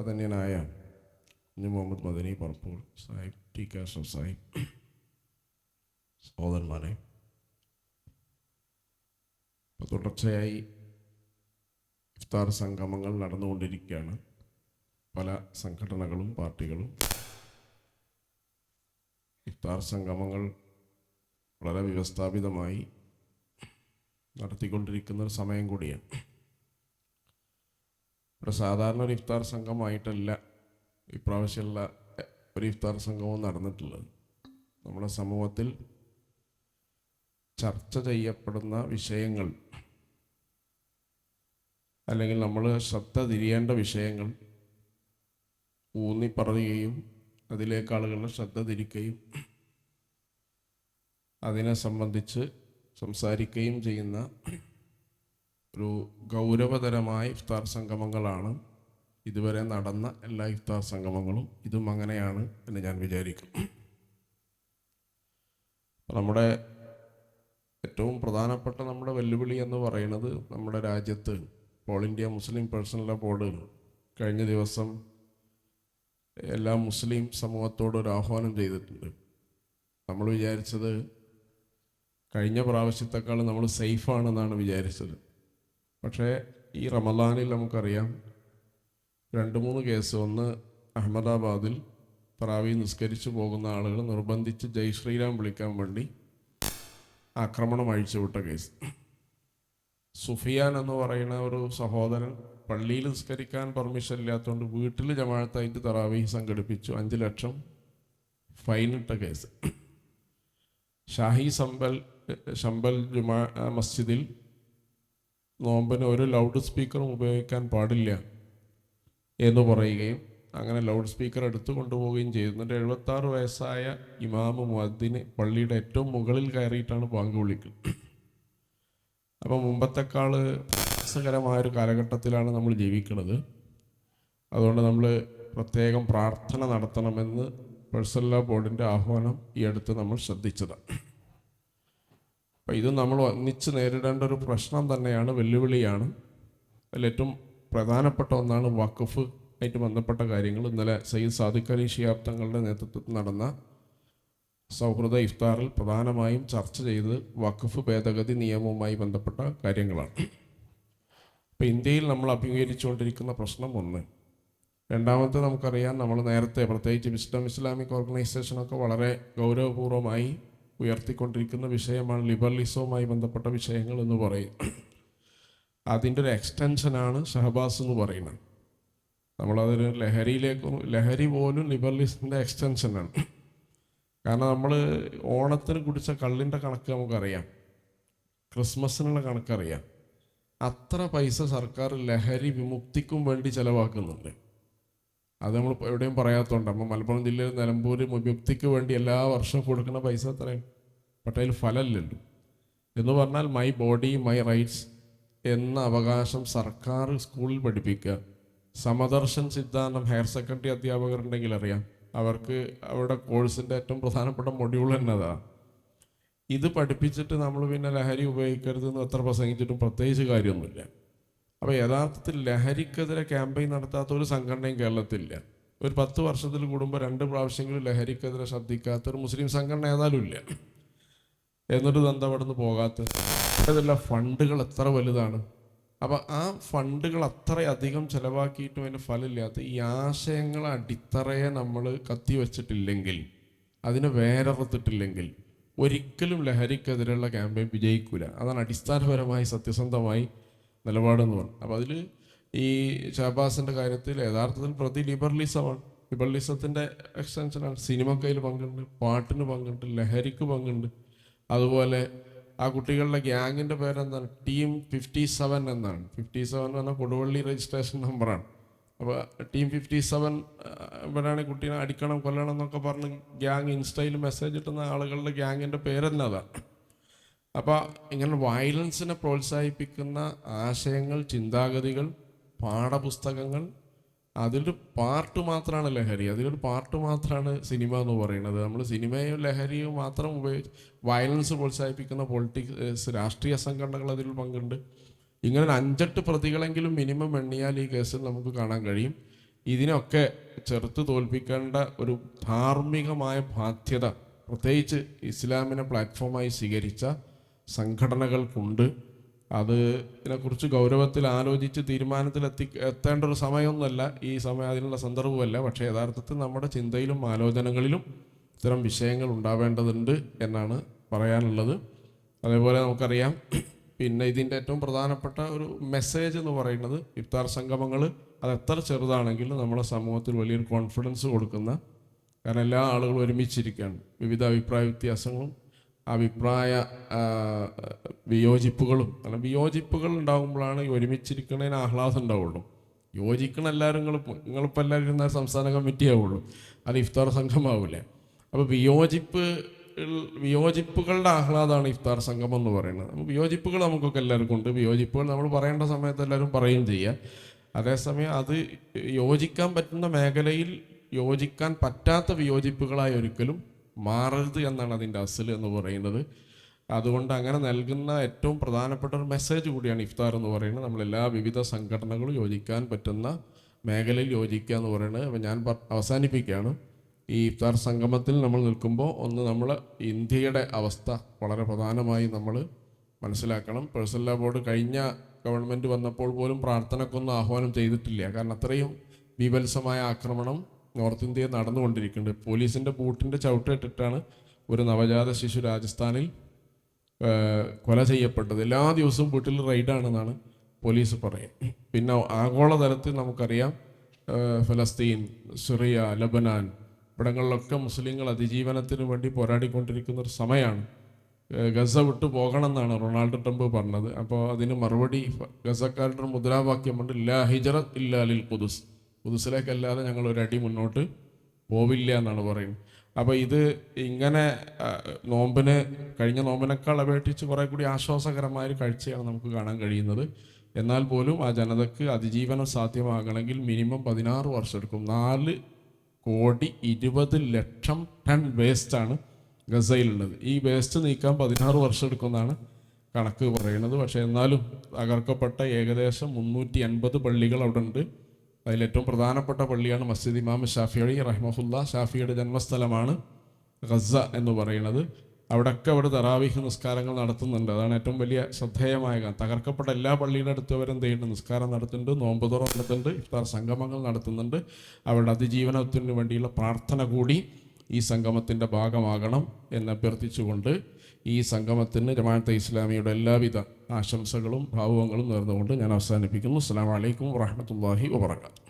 ആദന്യനായ Kunhu Muhammad Madani Parappur Sahib T K Ashraf Sahib സഹോദരന്മാരെ. തുടർച്ചയായി ഇഫ്താർ സംഗമങ്ങൾ നടന്നുകൊണ്ടിരിക്കുകയാണ്. പല സംഘടനകളും പാർട്ടികളും ഇഫ്താർ സംഗമങ്ങൾ വളരെ വ്യവസ്ഥാപിതമായി നടത്തിക്കൊണ്ടിരിക്കുന്ന ഒരു സമയം കൂടിയാണ്. ഇവിടെ സാധാരണ ഒരു ഇഫ്താർ സംഘമായിട്ടല്ല ഇപ്രാവശ്യമുള്ള ഒരു ഇഫ്താർ സംഘവും നടന്നിട്ടുള്ളത്. നമ്മുടെ സമൂഹത്തിൽ ചർച്ച ചെയ്യപ്പെടുന്ന വിഷയങ്ങൾ അല്ലെങ്കിൽ നമ്മൾ ശ്രദ്ധ തിരിയേണ്ട വിഷയങ്ങൾ ഊന്നി പറയുകയും അതിലേക്ക് ആളുകളുടെ ശ്രദ്ധ തിരിക്കുകയും അതിനെ സംബന്ധിച്ച് സംസാരിക്കുകയും ചെയ്യുന്ന ഒരു ഗൗരവതരമായ ഇഫ്താർ സംഗമങ്ങളാണ് ഇതുവരെ നടന്ന എല്ലാ ഇഫ്താർ സംഗമങ്ങളും. ഇതും അങ്ങനെയാണ് എന്ന് ഞാൻ വിചാരിക്കും. നമ്മുടെ ഏറ്റവും പ്രധാനപ്പെട്ട നമ്മുടെ വെല്ലുവിളി എന്ന് പറയുന്നത് നമ്മുടെ രാജ്യത്ത് all India Muslim personal board കഴിഞ്ഞ ദിവസം എല്ലാ മുസ്ലിം സമൂഹത്തോട് ഒരു ആഹ്വാനം ചെയ്തിട്ടുണ്ട്. നമ്മൾ വിചാരിച്ചത് കഴിഞ്ഞ പ്രാവശ്യത്തെക്കാൾ നമ്മൾ സേഫാണെന്നാണ് വിചാരിച്ചത്. പക്ഷേ ഈ റമദാനിൽ നമുക്കറിയാം രണ്ട് മൂന്ന് കേസ് ഒന്ന് അഹമ്മദാബാദിൽ പ്രാവി നിസ്കരിച്ചു പോകുന്ന ആളുകൾ നിർബന്ധിച്ച് ജയ് ശ്രീരാം വിളിക്കാൻ വേണ്ടി ആക്രമണം അഴിച്ചുവിട്ട കേസ്. സുഫിയാൻ എന്ന് പറയുന്ന ഒരു സഹോദരൻ പള്ളിയിൽ നിസ്കരിക്കാൻ പെർമിഷൻ ഇല്ലാത്തതുകൊണ്ട് വീട്ടിൽ ജമാഴത്തായിട്ട് തറാവി സംഘടിപ്പിച്ചു. അഞ്ച് ലക്ഷം ഫൈനിട്ട കേസ്. ഷാഹി സമ്പൽ ശമ്പൽ ജുമാ മസ്ജിദിൽ നോമ്പിന് ഒരു ലൗഡ് സ്പീക്കറും ഉപയോഗിക്കാൻ പാടില്ല എന്ന് പറയുകയും അങ്ങനെ ലൗഡ് സ്പീക്കർ എടുത്തു കൊണ്ടുപോവുകയും ചെയ്തു. എന്നിട്ട് എഴുപത്താറ് വയസ്സായ ഇമാമ് മുഅദ്ദിന് പള്ളിയുടെ ഏറ്റവും മുകളിൽ കയറിയിട്ടാണ് ബാങ്ക് വിളിക്കുന്നത് അപ്പോൾ മുമ്പത്തെക്കാൾ രസകരമായൊരു കാലഘട്ടത്തിലാണ് നമ്മൾ ജീവിക്കുന്നത്. അതുകൊണ്ട് നമ്മൾ പ്രത്യേകം പ്രാർത്ഥന നടത്തണമെന്ന് പേഴ്സണൽ ബോർഡിന്റെ ആഹ്വാനം ഈ അടുത്ത് നമ്മൾ ശ്രദ്ധിച്ചതാണ്. അപ്പോൾ ഇത് നമ്മൾ ഒന്നിച്ച് നേരിടേണ്ട ഒരു പ്രശ്നം തന്നെയാണ് വെല്ലുവിളിയാണ്. അതിൽ ഏറ്റവും പ്രധാനപ്പെട്ട ഒന്നാണ് വഖഫ് ആയിട്ട് ബന്ധപ്പെട്ട കാര്യങ്ങൾ. ഇന്നലെ സയ്യിദ് സാദിഖ് അലി ഷിയാബ് തങ്ങളുടെ നേതൃത്വത്തിൽ നടന്ന സൗഹൃദ ഇഫ്താറിൽ പ്രധാനമായും ചർച്ച ചെയ്തത് വഖഫ് ഭേദഗതി നിയമവുമായി ബന്ധപ്പെട്ട കാര്യങ്ങളാണ്. ഇപ്പോൾ ഇന്ത്യയിൽ നമ്മൾ അഭിമുഖീകരിച്ചുകൊണ്ടിരിക്കുന്ന പ്രശ്നം ഒന്ന്. രണ്ടാമത്തെ നമുക്കറിയാം നമ്മൾ നേരത്തെ പ്രത്യേകിച്ച് വിസ്ഡം ഇസ്ലാമിക് ഓർഗനൈസേഷനൊക്കെ വളരെ ഗൗരവപൂർവമായി ഉയർത്തിക്കൊണ്ടിരിക്കുന്ന വിഷയമാണ് ലിബറലിസവുമായി ബന്ധപ്പെട്ട വിഷയങ്ങൾ എന്ന് പറയും. അതിന്റെ ഒരു എക്സ്റ്റൻഷനാണ് ഷഹബാസ് എന്ന് പറയുന്നത്. നമ്മളതൊരു ലഹരിയിലേക്ക് ലഹരി പോലും ലിബറലിസത്തിന്റെ എക്സ്റ്റൻഷനാണ് കാരണം നമ്മൾ ഓണത്തിന് കുടിച്ച കള്ളിന്റെ കണക്ക് നമുക്കറിയാം. ക്രിസ്മസിനുള്ള കണക്കറിയാം. അത്ര പൈസ സർക്കാർ ലഹരി വിമുക്തിക്കും വേണ്ടി ചിലവാക്കുന്നുണ്ട്. അത് നമ്മൾ എവിടെയും പറയാത്തതുകൊണ്ട് അപ്പം മലപ്പുറം ജില്ലയിൽ നിലമ്പൂർ വ്യക്തിക്ക് വേണ്ടി എല്ലാ വർഷവും കൊടുക്കുന്ന പൈസ അത്രയും പക്ഷേ അതിൽ ഫലമില്ലല്ലോ. എന്ന് പറഞ്ഞാൽ മൈ ബോഡി മൈ റൈറ്റ്സ് എന്ന അവകാശം സർക്കാർ സ്കൂളിൽ പഠിപ്പിക്കുക. സമദർശൻ സിദ്ധാന്തം ഹയർ സെക്കൻഡറി അധ്യാപകരുണ്ടെങ്കിൽ അറിയാം. അവർക്ക് അവരുടെ കോഴ്സിന്റെ ഏറ്റവും പ്രധാനപ്പെട്ട മൊഡ്യൂൾ എന്നതാ. ഇത് പഠിപ്പിച്ചിട്ട് നമ്മൾ പിന്നെ ലഹരി ഉപയോഗിക്കരുതെന്ന് എത്ര പ്രസംഗിച്ചിട്ടും പ്രത്യേകിച്ച് കാര്യമൊന്നുമില്ല. അപ്പോൾ യഥാർത്ഥത്തിൽ ലഹരിക്കെതിരെ ക്യാമ്പയിൻ നടത്താത്ത ഒരു സംഘടനയും കേരളത്തിലില്ല. ഒരു പത്ത് വർഷത്തിൽ കൂടുമ്പോൾ രണ്ട് പ്രാവശ്യങ്ങളിൽ ലഹരിക്കെതിരെ ശ്രദ്ധിക്കാത്ത ഒരു മുസ്ലിം സംഘടന ഏതായാലും ഇല്ല. എന്നിട്ട് എന്താ അവിടെ പോകാത്ത അതല്ല ഫണ്ടുകൾ എത്ര വലുതാണ്? അപ്പോൾ ആ ഫണ്ടുകൾ അത്രയധികം ചിലവാക്കിയിട്ടും അതിന് ഫലമില്ലാത്ത ഈ ആശയങ്ങൾ അടിത്തറയെ നമ്മൾ കത്തിവെച്ചിട്ടില്ലെങ്കിൽ അതിനെ വേരറുത്തിട്ടില്ലെങ്കിൽ ഒരിക്കലും ലഹരിക്കെതിരെയുള്ള ക്യാമ്പയിൻ വിജയിക്കൂല. അതാണ് അടിസ്ഥാനപരമായി സത്യസന്ധമായി നിലപാടെന്ന് പറഞ്ഞു. അപ്പോൾ അതിൽ ഈ ഷാബാസിന്റെ കാര്യത്തിൽ യഥാർത്ഥത്തിൽ പ്രതി ലിബറലിസമാണ്. ലിബറലിസത്തിന്റെ എക്സ്റ്റൻഷനാണ്. സിനിമക്കയിൽ പങ്കുണ്ട് പാട്ടിന് പങ്കുണ്ട് ലഹരിക്ക് പങ്കുണ്ട്. അതുപോലെ ആ കുട്ടികളുടെ ഗ്യാങ്ങിന്റെ പേരെന്താണ്? ടീം ഫിഫ്റ്റി സെവൻ എന്നാണ്. ഫിഫ്റ്റി സെവൻ എന്ന് പറഞ്ഞാൽ കൊടുവള്ളി രജിസ്ട്രേഷൻ നമ്പറാണ്. അപ്പോൾ ടീം ഫിഫ്റ്റി സെവൻ ഇവരാണ് കുട്ടീനെ അടിക്കണം കൊല്ലണം എന്നൊക്കെ പറഞ്ഞ് ഗ്യാങ് ഇൻസ്റ്റയിൽ മെസ്സേജ് ഇട്ടുന്ന ആളുകളുടെ ഗ്യാങ്ങിന്റെ പേരെന്നെ അതാണ് അപ്പോൾ ഇങ്ങനെ വയലൻസിനെ പ്രോത്സാഹിപ്പിക്കുന്ന ആശയങ്ങൾ ചിന്താഗതികൾ പാഠപുസ്തകങ്ങൾ അതിലൊരു പാർട്ട് മാത്രമാണ് ലഹരി. അതിലൊരു പാർട്ട് മാത്രമാണ് സിനിമ എന്ന് പറയുന്നത്. നമ്മൾ സിനിമയും ലഹരിയും മാത്രം ഉപയോഗിച്ച് വയലൻസ് പ്രോത്സാഹിപ്പിക്കുന്ന പൊളിറ്റിക്സ് രാഷ്ട്രീയ സംഘടനകൾ അതിൽ പങ്കുണ്ട്. ഇങ്ങനെ അഞ്ചെട്ട് പ്രതികളെങ്കിലും മിനിമം എണ്ണിയാൽ ഈ കേസിൽ നമുക്ക് കാണാൻ കഴിയും. ഇതിനൊക്കെ ചെറുത്ത് തോൽപ്പിക്കേണ്ട ഒരു ധാർമ്മികമായ ബാധ്യത പ്രത്യേകിച്ച് ഇസ്ലാമിനെ പ്ലാറ്റ്ഫോമായി സ്വീകരിച്ച സംഘടനകൾക്കുണ്ട്. അത് ഇതിനെക്കുറിച്ച് ഗൗരവത്തിൽ ആലോചിച്ച് തീരുമാനത്തിലെത്തി എത്തേണ്ട ഒരു സമയമൊന്നുമല്ല. ഈ സമയം അതിനുള്ള സന്ദർഭമല്ല. പക്ഷേ യഥാർത്ഥത്തിൽ നമ്മുടെ ചിന്തയിലും ആലോചനകളിലും ഇത്തരം വിഷയങ്ങൾ ഉണ്ടാവേണ്ടതുണ്ട് എന്നാണ് പറയാനുള്ളത്. അതേപോലെ നമുക്കറിയാം പിന്നെ ഇതിന്റെ ഏറ്റവും പ്രധാനപ്പെട്ട ഒരു മെസ്സേജ് എന്ന് പറയുന്നത് ഇഫ്താർ സംഗമങ്ങൾ അത് എത്ര ചെറുതാണെങ്കിലും നമ്മുടെ സമൂഹത്തിൽ വലിയൊരു കോൺഫിഡൻസ് കൊടുക്കുന്ന കാരണം എല്ലാ ആളുകളും ഒരുമിച്ചിരിക്കുകയാണ്. വിവിധ അഭിപ്രായ വ്യത്യാസങ്ങളും അഭിപ്രായ വിയോജിപ്പുകളും കാരണം വിയോജിപ്പുകൾ ഉണ്ടാകുമ്പോഴാണ് ഒരുമിച്ചിരിക്കുന്നതിന് ആഹ്ലാദം ഉണ്ടാവുള്ളൂ. യോജിക്കണ എല്ലാവരും നിങ്ങൾ നിങ്ങളിപ്പോൾ എല്ലാവരും ഇരുന്ന സംസ്ഥാന കമ്മിറ്റി ആവുള്ളൂ. അത് ഇഫ്താർ സംഘമാവില്ലേ അപ്പോൾ വിയോജിപ്പ് വിയോജിപ്പുകളുടെ ആഹ്ലാദമാണ് ഇഫ്താർ സംഘം എന്ന് പറയുന്നത്. അപ്പോൾ വിയോജിപ്പുകൾ നമുക്കൊക്കെ എല്ലാവർക്കും ഉണ്ട്. വിയോജിപ്പുകൾ നമ്മൾ പറയേണ്ട സമയത്ത് എല്ലാവരും പറയുകയും ചെയ്യുക അതേസമയം അത് യോജിക്കാൻ പറ്റുന്ന മേഖലയിൽ യോജിക്കാൻ പറ്റാത്ത വിയോജിപ്പുകളായി ഒരിക്കലും മാറരുത് എന്നാണ് അതിന്റെ അസൽ എന്ന് പറയുന്നത്. അതുകൊണ്ട് അങ്ങനെ നൽകുന്ന ഏറ്റവും പ്രധാനപ്പെട്ട ഒരു മെസ്സേജ് കൂടിയാണ് ഇഫ്താർ എന്ന് പറയുന്നത്. നമ്മളെല്ലാ വിവിധ സംഘടനകളും യോജിക്കാൻ പറ്റുന്ന മേഖലയിൽ യോജിക്കുക എന്ന് പറയുന്നത്. അപ്പം ഞാൻ അവസാനിപ്പിക്കുകയാണ്. ഈ ഇഫ്താർ സംഗമത്തിൽ നമ്മൾ നിൽക്കുമ്പോൾ ഒന്ന് നമ്മൾ ഇന്ത്യയുടെ അവസ്ഥ വളരെ പ്രധാനമായി നമ്മൾ മനസ്സിലാക്കണം. പേഴ്സണൽ ബോർഡ് കഴിഞ്ഞ ഗവൺമെന്റ് വന്നപ്പോൾ പോലും പ്രാർത്ഥനക്കൊന്നും ആഹ്വാനം ചെയ്തിട്ടില്ല. കാരണം അത്രയും ബീഭത്സമായ ആക്രമണം നോർത്ത് ഇന്ത്യയിൽ നടന്നുകൊണ്ടിരിക്കുന്നുണ്ട്. പോലീസിന്റെ ബൂട്ടിന്റെ ചവിട്ടിട്ടിട്ടാണ് ഒരു നവജാത ശിശു രാജസ്ഥാനിൽ കൊല ചെയ്യപ്പെട്ടത്. എല്ലാ ദിവസവും വീട്ടിൽ റൈഡാണെന്നാണ് പോലീസ് പറയുന്നത്. പിന്നെ ആഗോളതലത്തിൽ നമുക്കറിയാം ഫലസ്തീൻ സിറിയ ലബനാൻ ഇവിടങ്ങളിലൊക്കെ മുസ്ലിങ്ങൾ അതിജീവനത്തിന് വേണ്ടി പോരാടിക്കൊണ്ടിരിക്കുന്ന ഒരു സമയമാണ്. ഗസ വിട്ട് പോകണമെന്നാണ് റൊണാൾഡ് ട്രംപ് പറഞ്ഞത്. അപ്പോൾ അതിന് മറുപടി ഗസക്കാരുടെ മുദ്രാവാക്യമുണ്ട് ഇല്ലാ ഹിജറത്ത് ഇല്ലാലിൽ കുദുസ് കുദുസിലേക്കല്ലാതെ ഞങ്ങൾ ഒരടി മുന്നോട്ട് പോവില്ല എന്നാണ് പറയുന്നത്. അപ്പോൾ ഇത് ഇങ്ങനെ നോമ്പിന് കഴിഞ്ഞ നോമ്പിനേക്കാൾ അപേക്ഷിച്ച് കുറേ കൂടി ആശ്വാസകരമായ ഒരു കാഴ്ചയാണ് നമുക്ക് കാണാൻ കഴിയുന്നത്. എന്നാൽ പോലും ആ ജനതയ്ക്ക് അതിജീവനം സാധ്യമാകണമെങ്കിൽ മിനിമം പതിനാറ് വർഷം എടുക്കും. നാല് കോടി ഇരുപത് ലക്ഷം ടൺ വേസ്റ്റാണ് ഗസയിലുള്ളത്. ഈ വേസ്റ്റ് നീക്കാൻ പതിനാറ് വർഷം എടുക്കുമെന്നാണ് കണക്ക് പറയുന്നത്. പക്ഷേ എന്നാലും തകർക്കപ്പെട്ട ഏകദേശം മുന്നൂറ്റി അൻപത് പള്ളികൾ അവിടെ ഉണ്ട് അതിലേറ്റവും പ്രധാനപ്പെട്ട പള്ളിയാണ് മസ്ജിദ് ഇമാം അലി റഹ്മഹുല്ല. ഷാഫിയുടെ ജന്മസ്ഥലമാണ് ഗസ എന്ന് പറയുന്നത്. അവിടെയൊക്കെ അവിടെ തറാവിഹ് നിസ്കാരങ്ങൾ നടത്തുന്നുണ്ട്. അതാണ് ഏറ്റവും വലിയ ശ്രദ്ധേയമായ തകർക്കപ്പെട്ട എല്ലാ പള്ളിയുടെ അടുത്ത് അവരെന്ത് ചെയ്യുന്നുണ്ട്? നിസ്കാരം നടത്തുന്നുണ്ട് നോമ്പ് തുറ നടത്തുന്നുണ്ട് ഇഫ്താർ സംഗമങ്ങൾ നടത്തുന്നുണ്ട്. അവരുടെ അതിജീവനത്തിന് വേണ്ടിയുള്ള പ്രാർത്ഥന കൂടി ഈ സംഗമത്തിന്റെ ഭാഗമാകണം എന്ന് അഭ്യർത്ഥിച്ചുകൊണ്ട് ഈ സംഗമത്തിന് ജമാഅത്തെ ഇസ്ലാമിയുടെ എല്ലാവിധ ആശംസകളും ഭാവുകങ്ങളും നേർന്നുകൊണ്ട് ഞാൻ അവസാനിപ്പിക്കുന്നു. അസ്സാം വലൈക്കും വാഹമത്തല്ലാഹി വാബർക്കാത്തു